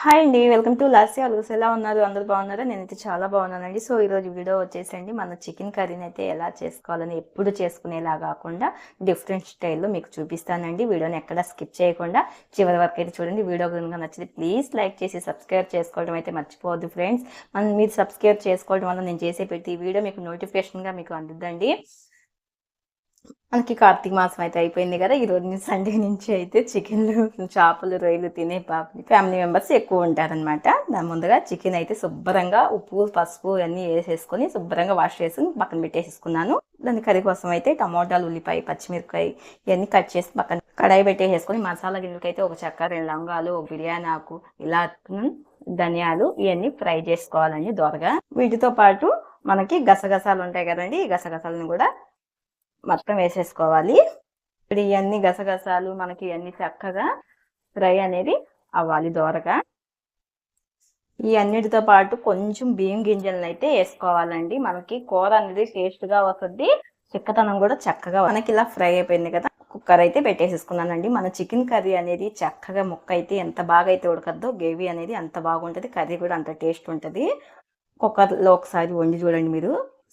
Hi అండి welcome to Lasya అలూస్ ఎలా ఉన్నారు? అందరూ బాగున్నారా? నేనైతే చాలా బాగున్నానండి. సో ఈరోజు వీడియో వచ్చేసండి మన చికెన్ కర్రీని అయితే ఎలా చేసుకోవాలని ఎప్పుడు చేసుకునేలా కాకుండా డిఫరెంట్ స్టైల్లో మీకు చూపిస్తానండి. వీడియోని ఎక్కడ స్కిప్ చేయకుండా చివరి వరకు అయితే చూడండి. వీడియో కనుక నచ్చితే ప్లీజ్ లైక్ చేసి సబ్స్క్రైబ్ చేసుకోవడం అయితే మర్చిపోవద్దు ఫ్రెండ్స్. మనం మీరు సబ్స్క్రైబ్ చేసుకోవడం వల్ల నేను చేసే ప్రతి వీడియో మీకు నోటిఫికేషన్గా మీకు అందుద్దండి. మనకి కార్తీక మాసం అయితే అయిపోయింది కదా ఈ రోజు సండే నుంచి అయితే చికెన్లు చేపలు రొయ్యలు తినే ఫ్యామిలీ మెంబర్స్ ఎక్కువ ఉంటారనమాట దాని ముందుగా చికెన్ అయితే శుభ్రంగా ఉప్పు పసుపు అన్నీ వేసేసుకొని శుభ్రంగా వాష్ చేసుకుని పక్కన పెట్టేసుకున్నాను దాని కర్రీ కోసం అయితే టమోటాలు ఉల్లిపాయ పచ్చిమిరపకాయ ఇవన్నీ కట్ చేసి పక్కన కడాయి పెట్టేసుకొని మసాలా గిన్నెలకి అయితే ఒక చెక్క రెండు లవంగాలు ఒక బిర్యానీ ఆకు ఇలా ధనియాలు ఇవన్నీ ఫ్రై చేసుకోవాలండి దోరగా. వీటితో పాటు మనకి గసగసాలు ఉంటాయి కదండి ఈ గసగసాలను కూడా మొత్తం వేసేసుకోవాలి. ఇప్పుడు ఇవన్నీ గసగసాలు మనకి ఇవన్నీ చక్కగా ఫ్రై అనేది అవ్వాలి దోరగా. ఈ అన్నిటితో పాటు కొంచెం బియ్యం గింజలను అయితే వేసుకోవాలండి. మనకి కూర అనేది టేస్ట్గా వస్తుంది. చిక్కతనం కూడా చక్కగా మనకి ఇలా ఫ్రై అయిపోయింది కదా కుక్కర్ అయితే పెట్టేసేసుకున్నానండి. మన చికెన్ కర్రీ అనేది చక్కగా ముక్క అయితే ఎంత బాగా అయితే ఉడకద్దో గ్రేవీ అనేది అంత బాగుంటుంది. కర్రీ కూడా అంత టేస్ట్ ఉంటుంది. కుక్కర్లో ఒకసారి వండి చూడండి మీరు.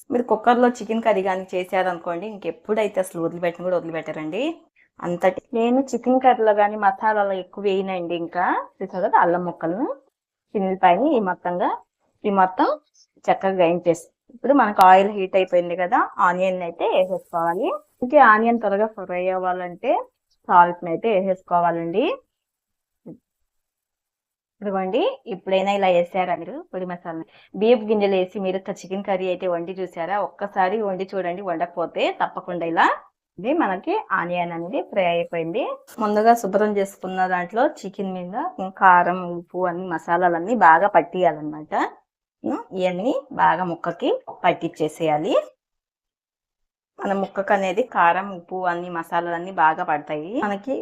మీరు కుక్కర్లో చికెన్ కర్రీ కానీ చేశారనుకోండి ఇంకెప్పుడైతే అసలు వదిలిపెట్టిన కూడా వదిలిపెట్టారండి. అంతటి నేను చికెన్ కర్రీలో కానీ మసాలాలో ఎక్కువ వేయనండి ఇంకా. చూసారు కదా అల్లం ముక్కలను చిన్నపాయని ఈ మొత్తంగా ఈ మొత్తం చక్కగా గ్రైండ్ చేసి ఇప్పుడు మనకు ఆయిల్ హీట్ అయిపోయింది కదా ఆనియన్ అయితే వేసేసుకోవాలి. ఇంకా ఆనియన్ త్వరగా ఫ్రై అవ్వాలంటే సాల్ట్ అయితే వేసేసుకోవాలండి. ఇదిగోండి ఇప్పుడైనా ఇలా వేసారా మీరు? పొడి మసాలా. బియ్యపు గింజలు వేసి మీరు చికెన్ కర్రీ అయితే వండి చూసారా? ఒక్కసారి వండి చూడండి వండకపోతే తప్పకుండా ఇలా ఇది మనకి ఆనియన్ అనేది ఫ్రై అయిపోయింది. ముందుగా శుభ్రం చేసుకున్న దాంట్లో చికెన్ మీద కారం ఉప్పు అన్ని మసాలాలన్నీ బాగా పట్టియాలన్నమాట. ఇవన్నీ బాగా ముక్కకి పట్టించేసేయాలి మన ముక్కకు అనేది కారం ఉప్పు అన్ని మసాలాలు అన్ని బాగా పడతాయి. మనకి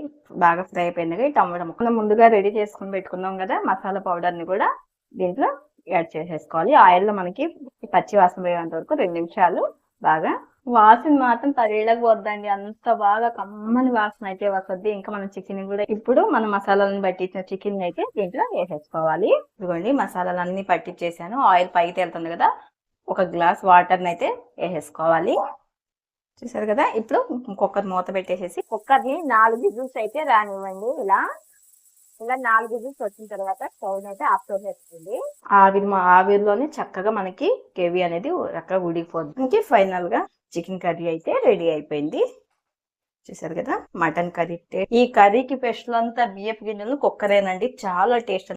బాగా ఫ్రై అయిపోయింది ఈ టమాటా ముక్క. మనం ముందుగా రెడీ చేసుకుని పెట్టుకున్నాం కదా మసాలా పౌడర్ని కూడా దీంట్లో యాడ్ చేసేసుకోవాలి. ఆయిల్లో మనకి పచ్చి వాసన పోయేంత వరకు రెండు నిమిషాలు బాగా వాసన మాత్రం తగిళ్ళకు వద్దండి అంత బాగా కమ్మని వాసన అయితే వస్తుంది. ఇంకా మనం చికెన్ కూడా ఇప్పుడు మన మసాలాలను పట్టించిన చికెన్ అయితే దీంట్లో వేసేసుకోవాలి. ఇదిగోండి మసాలాలన్నీ పట్టించేసాను. ఆయిల్ పైకి తేలుతుంది కదా ఒక గ్లాస్ వాటర్ అయితే వేసేసుకోవాలి. చూసారు కదా? ఇప్పుడు కుక్కర్ మూత పెట్టేసేసి కుక్కర్ని నాలుగు విజిల్స్ అయితే రానివ్వండి. ఇలా ఇలా నాలుగు విజిల్స్ వచ్చిన తర్వాత స్టవ్ అయితే ఆఫ్ చేసేస్తుంది ఆవిరి మా ఆవిరిలోనే చక్కగా మనకి కేవీ అనేది చక్కగా ఉడికిపోద్ది ఇంకే ఫైనల్గా చికెన్ కర్రీ అయితే రెడీ అయిపోయింది. చూసారు కదా? మటన్ కర్రీ ఈ కర్రీకి స్పెషల్ అంతా బియ్యపు గిన్నెలు కుక్కరేనండి. చాలా టేస్ట్